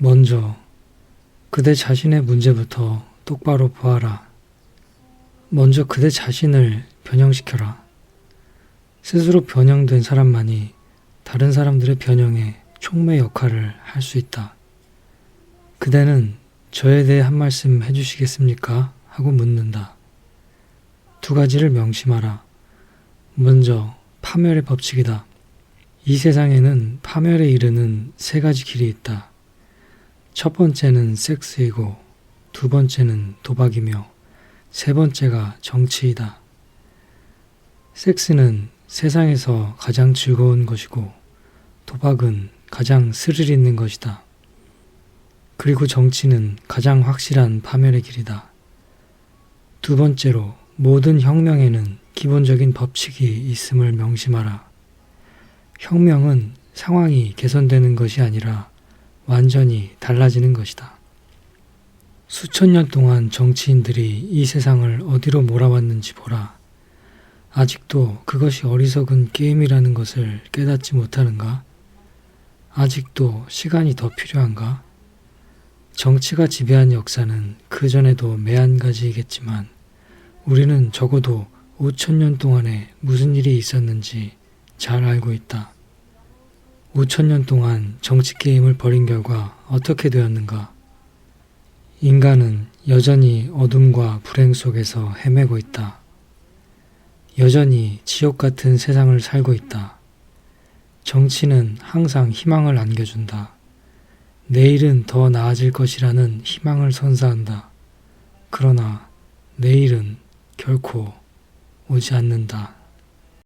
먼저 그대 자신의 문제부터 똑바로 보아라. 먼저 그대 자신을 변형시켜라. 스스로 변형된 사람만이 다른 사람들의 변형에 촉매 역할을 할 수 있다. 그대는 저에 대해 한 말씀 해주시겠습니까? 하고 묻는다. 두 가지를 명심하라. 먼저 파멸의 법칙이다. 이 세상에는 파멸에 이르는 세 가지 길이 있다. 첫 번째는 섹스이고, 두 번째는 도박이며, 세 번째가 정치이다. 섹스는 세상에서 가장 즐거운 것이고, 도박은 가장 스릴 있는 것이다. 그리고 정치는 가장 확실한 파멸의 길이다. 두 번째로, 모든 혁명에는 기본적인 법칙이 있음을 명심하라. 혁명은 상황이 개선되는 것이 아니라 완전히 달라지는 것이다. 수천 년 동안 정치인들이 이 세상을 어디로 몰아왔는지 보라. 아직도 그것이 어리석은 게임이라는 것을 깨닫지 못하는가? 아직도 시간이 더 필요한가? 정치가 지배한 역사는 그 전에도 매한가지이겠지만 우리는 적어도 5천 년 동안에 무슨 일이 있었는지 잘 알고 있다. 5천 년 동안 정치 게임을 벌인 결과 어떻게 되었는가? 인간은 여전히 어둠과 불행 속에서 헤매고 있다. 여전히 지옥 같은 세상을 살고 있다. 정치는 항상 희망을 안겨준다. 내일은 더 나아질 것이라는 희망을 선사한다. 그러나 내일은 결코 오지 않는다.